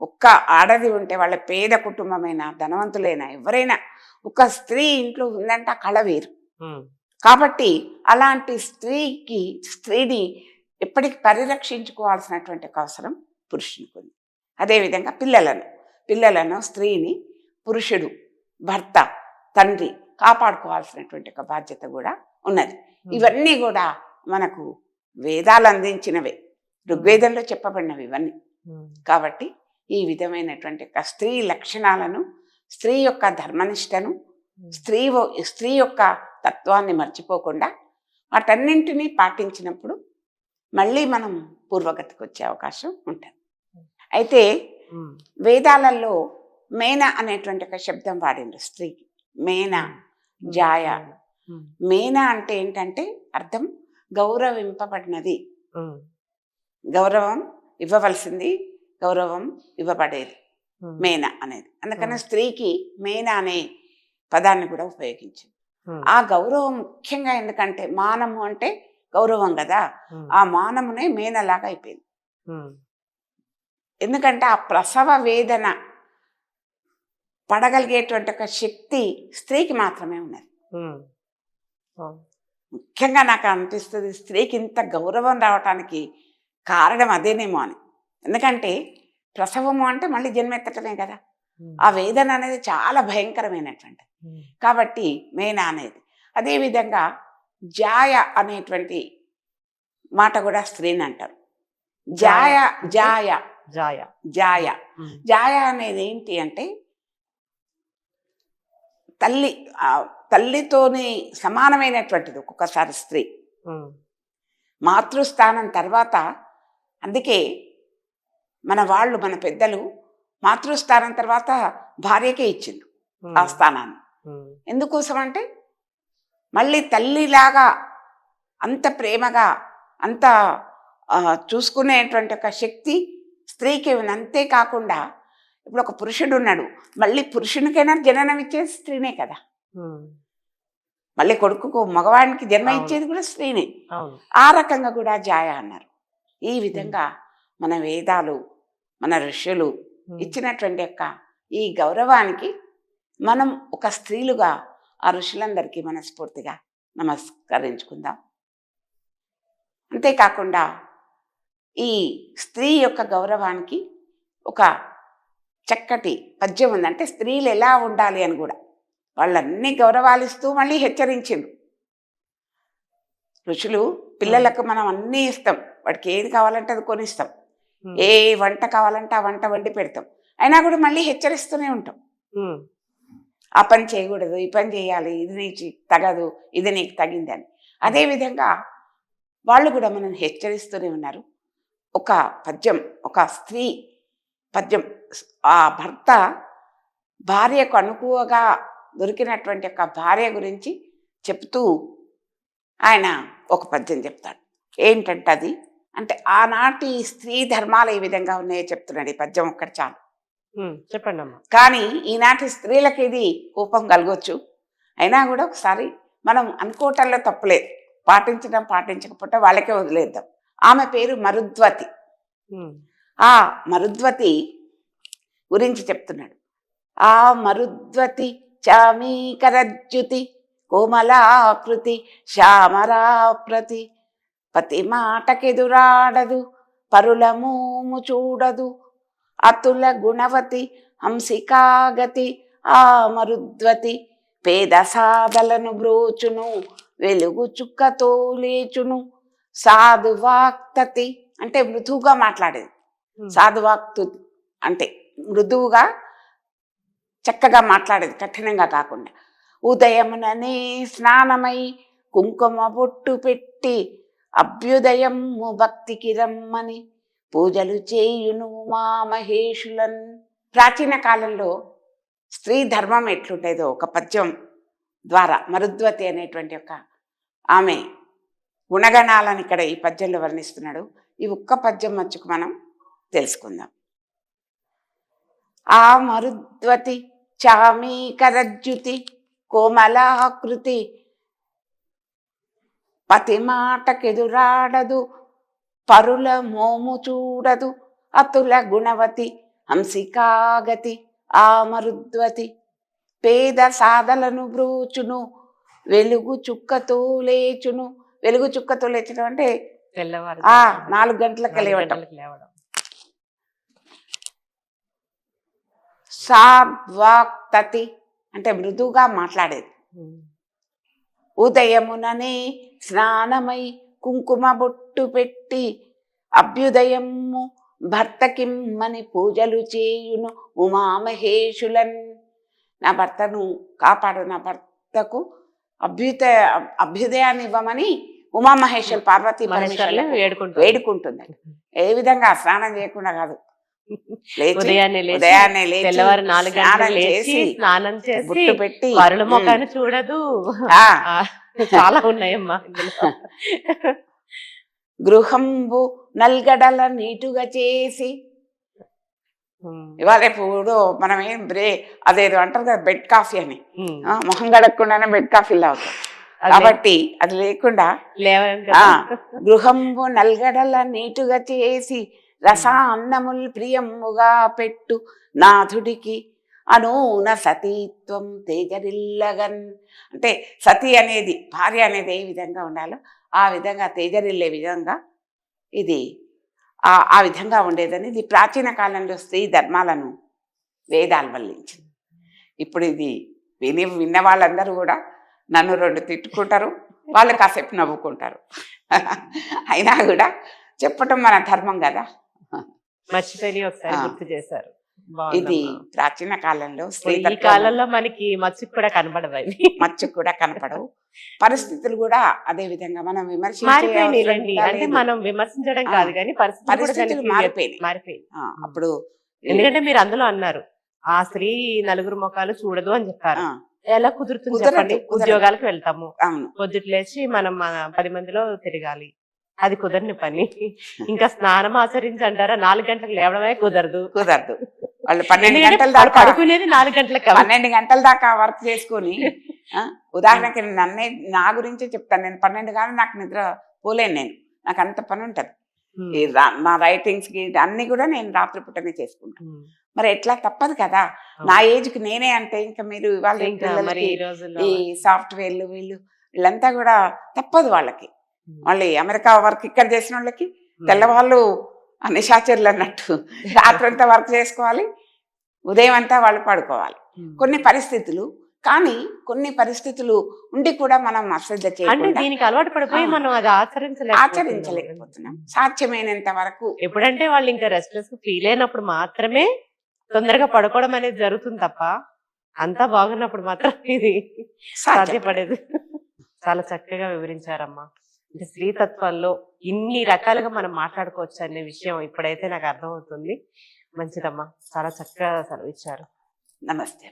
ఒక్క ఆడది ఉంటే వాళ్ళ పేద కుటుంబమైనా ధనవంతులైనా ఎవరైనా ఒక స్త్రీ ఇంట్లో ఉందంటే కళ వేరు. కాబట్టి అలాంటి స్త్రీకి స్త్రీని ఎప్పటికి పరిరక్షించుకోవాల్సినటువంటి ఒక అవసరం పురుషునికి ఉంది. అదేవిధంగా పిల్లలను. పిల్లలను స్త్రీని పురుషుడు భర్త తండ్రి కాపాడుకోవాల్సినటువంటి ఒక బాధ్యత కూడా ఉన్నది. ఇవన్నీ కూడా మనకు వేదాలు అందించినవే. ఋగ్వేదంలో చెప్పబడినవి ఇవన్నీ. కాబట్టి ఈ విధమైనటువంటి ఒక స్త్రీ లక్షణాలను స్త్రీ యొక్క ధర్మనిష్టను స్త్రీ స్త్రీ యొక్క తత్వాన్ని మర్చిపోకుండా వాటన్నింటినీ పాటించినప్పుడు మళ్ళీ మనం పూర్వగతికి వచ్చే అవకాశం ఉంటుంది. అయితే వేదాలలో మేన అనేటువంటి ఒక శబ్దం వాడిండ్రు స్త్రీకి మేన జాయ. మేన. అంటే ఏంటంటే అర్థం గౌరవింపబడినది. గౌరవం ఇవ్వవలసింది గౌరవం ఇవ్వబడేది. మేన అనేది. అందుకని. స్త్రీకి మేన అనే పదాన్ని కూడా ఉపయోగించింది ఆ గౌరవం ముఖ్యంగా ఎందుకంటే మానము అంటే గౌరవం కదా. ఆ మానమునే మేనలాగా అయిపోయింది. ఎందుకంటే ఆ ప్రసవ వేదన పడగలిగేటువంటి ఒక శక్తి స్త్రీకి మాత్రమే ఉన్నది. ముఖ్యంగా నాకు అనిపిస్తుంది స్త్రీకి ఇంత గౌరవం రావటానికి కారణం అదేనేమో అని. ఎందుకంటే ప్రసవము అంటే మళ్ళీ జన్మెత్తటమే కదా. ఆ వేదన అనేది చాలా భయంకరమైనటువంటి కాబట్టి మేనా అనేది. అదేవిధంగా జాయ అనేటువంటి మాట కూడా స్త్రీని అంటారు. జాయ జాయ జాయ. జాయ. జాయ. అనేది ఏంటి అంటే తల్లి తల్లితోని సమానమైనటువంటిది ఒక్కొక్కసారి స్త్రీ. మాతృస్థానం తర్వాత అందుకే మన వాళ్ళు మన పెద్దలు మాతృస్థానం తర్వాత భార్యకే ఇచ్చిండు ఆ స్థానాన్ని. ఎందుకోసం అంటే మళ్ళీ తల్లిలాగా అంత ప్రేమగా అంత చూసుకునేటువంటి ఒక శక్తి స్త్రీకి ఉంది అంతేకాకుండా ఇప్పుడు ఒక పురుషుడు ఉన్నాడు. మళ్ళీ పురుషునికైనా జననం ఇచ్చేది స్త్రీనే కదా. మళ్ళీ కొడుకుకు మగవాడికి జన్మ. ఇచ్చేది కూడా స్త్రీనే. ఆ రకంగా కూడా జాయ అన్నారు. ఈ విధంగా మన వేదాలు మన ఋషులు ఇచ్చినటువంటి యొక్క ఈ గౌరవానికి మనం ఒక స్త్రీలుగా ఆ ఋషులందరికీ మనస్ఫూర్తిగా నమస్కరించుకుందాం. అంతేకాకుండా ఈ స్త్రీ యొక్క గౌరవానికి ఒక చక్కటి పద్యం ఉంది అంటే స్త్రీలు ఎలా ఉండాలి అని కూడా. వాళ్ళన్నీ గౌరవాలు ఇస్తూ మళ్ళీ హెచ్చరించిండు ఋషులు పిల్లలకు మనం అన్నీ ఇస్తాం. వాడికి ఏది కావాలంటే అది కొనిస్తాం. ఏ వంట కావాలంటే ఆ వంట వండి పెడతాం. అయినా కూడా మళ్ళీ హెచ్చరిస్తూనే ఉంటాం. ఆ పని చేయకూడదు ఈ పని చేయాలి ఇది నీకు తగదు ఇది నీకు తగింది అని. అదేవిధంగా వాళ్ళు కూడా మనం హెచ్చరిస్తూనే ఉన్నారు. ఒక పద్యం ఒక స్త్రీ పద్యం ఆ భర్త భార్యకు అనుకువగా దొరికినటువంటి ఒక భార్య గురించి చెప్తూ ఆయన ఒక పద్యం చెప్తాడు. ఏంటంటే అది? అంటే ఆనాటి స్త్రీ ధర్మాలు ఏ విధంగా ఉన్నాయో చెప్తున్నాడు ఈ పద్యం ఒక్కటి చాలు. చెప్పండి అమ్మా. కానీ ఈనాటి స్త్రీలకు ఇది కోపం కలగొచ్చు? అయినా కూడా ఒకసారి మనం అనుకోవటంలో తప్పులేదు. పాటించడం పాటించకపోతే వాళ్ళకే వదిలేద్దాం. ఆమె పేరు మరుద్వతి. ఆ మరుద్వతి గురించి చెప్తున్నాడు. ఆ మరుద్వతి చామీకరజ్యుతి కోమలాకృతి శ్యామరాప్రతి పతి మాటకెదురాడదు పరుల మూము చూడదు. అతుల గుణవతి హంసికాగతి ఆ మరుద్వతి పేద సాధలను బ్రోచును వెలుగు చుక్కతో లేచును సాధువాక్తతి అంటే మృదువుగా మాట్లాడేది. సాధువాక్తు అంటే మృదువుగా చక్కగా మాట్లాడేది కఠినంగా కాకుండా. ఉదయముననే స్నానమై కుంకుమ బొట్టు పెట్టి అభ్యుదయము భక్తికి రమ్మని పూజలు చేయును మా మహేషులన్. ప్రాచీన కాలంలో స్త్రీ ధర్మం ఎట్లుండేదో ఒక పద్యం ద్వారా మరుద్వతి అనేటువంటి ఒక ఆమె గుణగణాలను ఇక్కడ ఈ పద్యంలో వర్ణిస్తున్నాడు. ఈ ఒక్క పద్యం మచ్చుకు మనం తెలుసుకుందాం. ఆ మరుద్వతి చామీకరజ్యుతి కోమలాకృతి పతి మాటకెదురాడదు పరుల మోము చూడదు అతుల గుణవతి హంసికాగతి ఆమరుద్వతి పేద సాధలను బ్రూచును వెలుగు చుక్కతో లేచును. వెలుగు చుక్కతో లేచడం అంటే తెల్లవారు నాలుగు గంటలకు లేవటం. లేవడం. సాద్వాక్తతి అంటే మృదువుగా మాట్లాడేది. ఉదయముననే స్నానమై కుంకుమ బొట్టు పెట్టి అభ్యుదయము భర్తకిమ్మని పూజలు చేయును ఉమామహేషులన్ నా భర్తను కాపాడు నా భర్తకు అభ్యుత అభ్యుదయాన్ని ఇవ్వమని ఉమామహేశ్వరు పార్వతీ వేడుకుంటారు వేడుకుంటుంది. ఏ విధంగా స్నానం చేయకుండా కాదు. ఉదయాన్నే ఉదయాన్నే తెల్లవారు నాలుగు గంటలు లేచి స్నానం చేసి పెట్టి ఉమ్, ముఖాన్ని చూడదు. చాలా ఉన్నాయమ్మా. గృహంబు నల్గడల నీటుగా చేసి ఇవాళ ఇప్పుడు మనం ఏం బ్రే అదేదో అంటారు కదా బెడ్ కాఫీ అని. మొహం గడకుండానే బెడ్ కాఫీలు అవుతాం అదే, కాబట్టి అది లేకుండా. గృహంబు నల్గడల నీటుగా చేసి రసాన్నముల్ ప్రియముగా పెట్టు నాథుడికి. అనూన సతీత్వం తేజరిల్లగన్. అంటే సతీ అనేది భార్య అనేది ఏ విధంగా ఉండాలో ఆ విధంగా తేజరిల్లే విధంగా ఇది ఆ విధంగా ఉండేదని ఇది ప్రాచీన కాలంలో స్త్రీ ధర్మాలను వేదాలు వల్లించింది. ఇప్పుడు ఇది విని విన్న వాళ్ళందరూ కూడా నన్ను రెండు తిట్టుకుంటారు వాళ్ళు కాసేపు నవ్వుకుంటారు. అయినా కూడా చెప్పటం మన ధర్మం కదా. మర్చిపోయి ఒకసారి. గుర్తు చేశారు. ఇది. ప్రాచీన కాలంలో స్త్రీ కాలంలో మనకి మచ్చుకు కూడా అవి. మచ్చు కూడా కనపడవు. పరిస్థితులు కూడా అదే విధంగా మనం అంటే. మనం విమర్శించడం. కాదు కానీ పరిస్థితులు. మారిపోయింది అప్పుడు ఎందుకంటే మీరు అందులో అన్నారు ఆ స్త్రీ నలుగురు ముఖాలు చూడదు అని చెప్పారు. ఎలా కుదురుతుంది చెప్పండి. ఉద్యోగాలకు వెళ్తాము. అవును. పొద్దుట లేచి మనం మన పది మందిలో తిరగాలి. అది కుదరని పని. ఇంకా స్నానం ఆచరించి అంటారా నాలుగు గంటలకు లేవడమే కుదరదు. కుదరదు. వాళ్ళు పన్నెండు గంటల దాకా పడుకునేది నాలుగు గంటలకు. పన్నెండు గంటల దాకా వర్క్ చేసుకొని ఉదాహరణకి నన్నే నా గురించే చెప్తాను. నేను పన్నెండు కానీ నాకు నిద్ర పోలేను నేను. నాకు అంత పని ఉంటది. ఈ నా రైటింగ్స్కి అన్ని కూడా నేను రాత్రి పుట్టనే చేసుకుంటాను. మరి ఎట్లా? తప్పదు కదా. నా ఏజ్కి నేనే అంటే ఇంకా మీరు ఇవాళ ఈ సాఫ్ట్వేర్లు వీళ్ళు వీళ్ళంతా కూడా తప్పదు వాళ్ళకి. మళ్ళీ అమెరికా వర్క్ ఇక్కడ చేసిన వాళ్ళకి. తెల్లవాళ్ళు నిశాచరులు అన్నట్టు రాత్రంతా వర్క్ చేసుకోవాలి ఉదయం అంతా వాళ్ళు పడుకోవాలి. కొన్ని పరిస్థితులు కానీ కొన్ని పరిస్థితులు ఉండి కూడా మనం అశ్రద్ధ దీనికి అలవాటు పడిపోయి. మనం అది ఆచరించలేకపోతున్నాం. ఆచరించలేకపోతున్నాం. సాధ్యమైనంత వరకు ఎప్పుడంటే వాళ్ళు ఇంకా రెస్ట్లెస్ ఫీల్ అయినప్పుడు మాత్రమే తొందరగా పడుకోవడం అనేది జరుగుతుంది తప్ప అంతా బాగున్నప్పుడు మాత్రం ఇది సాధ్యం. సాధ్యపడేది. చాలా చక్కగా వివరించారమ్మా. అంటే స్త్రీతత్వంలో ఇన్ని రకాలుగా మనం మాట్లాడుకోవచ్చు అనే విషయం ఇప్పుడైతే నాకు అర్థమవుతుంది. మంచిదమ్మా. చాలా చక్కగా సెలవు ఇచ్చారు నమస్తే.